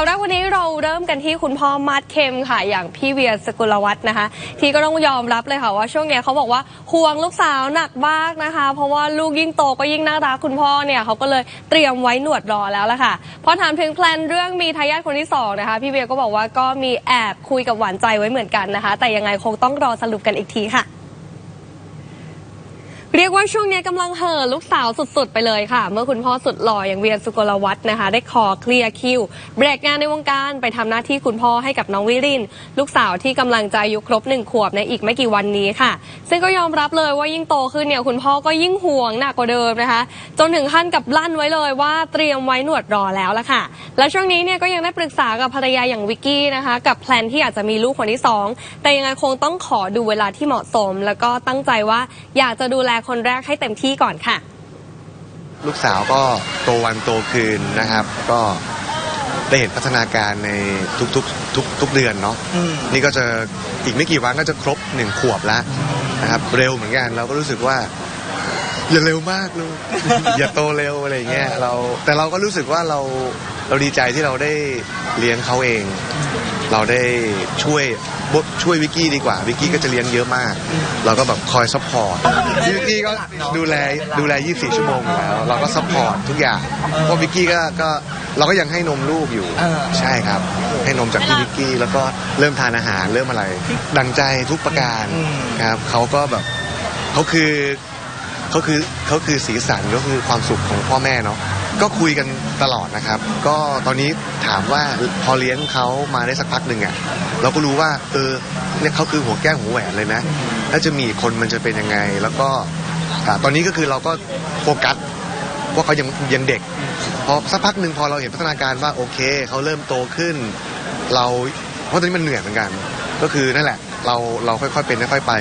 าวแรกวันนี้เราเริ่มกันที่คุณพ่อมาดเค็มค่ะ อย่างพี่เวียสกุลวัฒน์นะคะ ที่ก็ต้องยอมรับเลยค่ะว่าช่วงเนี้ยเขาบอกว่าห่วงลูกสาวหนักมากนะคะ เพราะว่าลูกยิ่งโตก็ยิ่งน่ารักคุณพ่อเนี่ยเขาก็เลยเตรียมไว้หนวดรอแล้วล่ะค่ะพอถามถึงแพลนเรื่องมีทายาทคนที่สองนะคะพี่เวียก็บอกว่าก็มีแอบคุยกับหวานใจไว้เหมือนกันนะคะ แต่ยังไงคงต้องรอสรุปกันอีกทีค่ะ กว่าช่วงนี้กำลังเห่อลูกสาวสุดๆ ไปเลยค่ะ เมื่อคุณพ่อสุดหล่ออย่างเวียนสุกลวัฒน์นะคะ ได้ขอเคลียร์คิวเบรกงานในวงการไปทำหน้าที่คุณพ่อให้กับน้องวิริน ลูกสาวที่กำลังจะอายุครบหนึ่งขวบในอีกไม่กี่วันนี้ค่ะ ซึ่งก็ยอมรับเลยว่ายิ่งโตขึ้นเนี่ยคุณพ่อก็ยิ่งห่วงหนักกว่าเดิมนะคะ จนถึงขั้นกับลั่นไว้เลยว่าเตรียมไว้หนวดรอแล้วละค่ะ และช่วงนี้เนี่ยก็ยังได้ปรึกษากับภรรยาอย่างวิกกี้นะคะ กับแพลนที่อาจจะมีลูกคนที่สองแต่ยังไงคงต้องขอดูเวลาที่เหมาะสม แล้วก็ตั้งใจว่าอยากจะดูแลคนแรกให้เต็มที่ก่อนค่ะ ลูกสาวก็โตวันโตคืนนะครับ ก็ได้เห็นพัฒนาการในทุกๆทุกทุกเดือนเนาะนี่ก็จะอีกไม่กี่วันก็จะครบหนึ่งขวบแล้วนะครับ เร็วเหมือนกันเราก็รู้สึกว่า อย่าเร็วมากลูก อย่าโตเร็วอะไรอย่างเงี้ยเราแต่เราก็รู้สึกว่าเราเราดีใจที่เราได้เลี้ยงเขาเอง เราได้ช่วยบช่วยวิกกี้ดีกว่าวิกกี้ก็จะเลี้ยงเยอะมาก เราก็แบบคอยซัพพอร์ตวิกกี้ก็ดูแลดูแล 24 ชั่วโมงอยู่แล้ว เราก็ซัพพอร์ตทุกอย่างเพราะวิกกี้ก็ก็เราก็ยังให้นมลูกอยู่เออใช่ครับ ให้นมจากพี่วิกกี้แล้วก็เริ่มทานอาหารเริ่มอะไร ดังใจทุกประการอืมครับเขาก็แบบเขาคือเขาคือเขาคือสีสันก็คือความสุขของพ่อแม่เนาะ ก็คุยกันตลอดนะครับ ก็ตอนนี้ถามว่าพอเลี้ยงเขามาได้สักพักหนึ่งอะเราก็รู้ว่าเออเนี่ยเขาคือหัวแก้วหัวแหวนเลยนะถ้าจะมีคนมันจะเป็นยังไง แล้วก็ตอนนี้ก็คือเราก็โฟกัสว่าเขายังยังเด็กพอสักพักหนึ่งพอเราเห็นพัฒนาการว่าโอเคเขาเริ่มโตขึ้น เราเพราะตอนนี้มันเหนื่อยเหมือนกัน ก็คือนั่นแหละ เราเราค่อยๆเป็นค่อยๆไป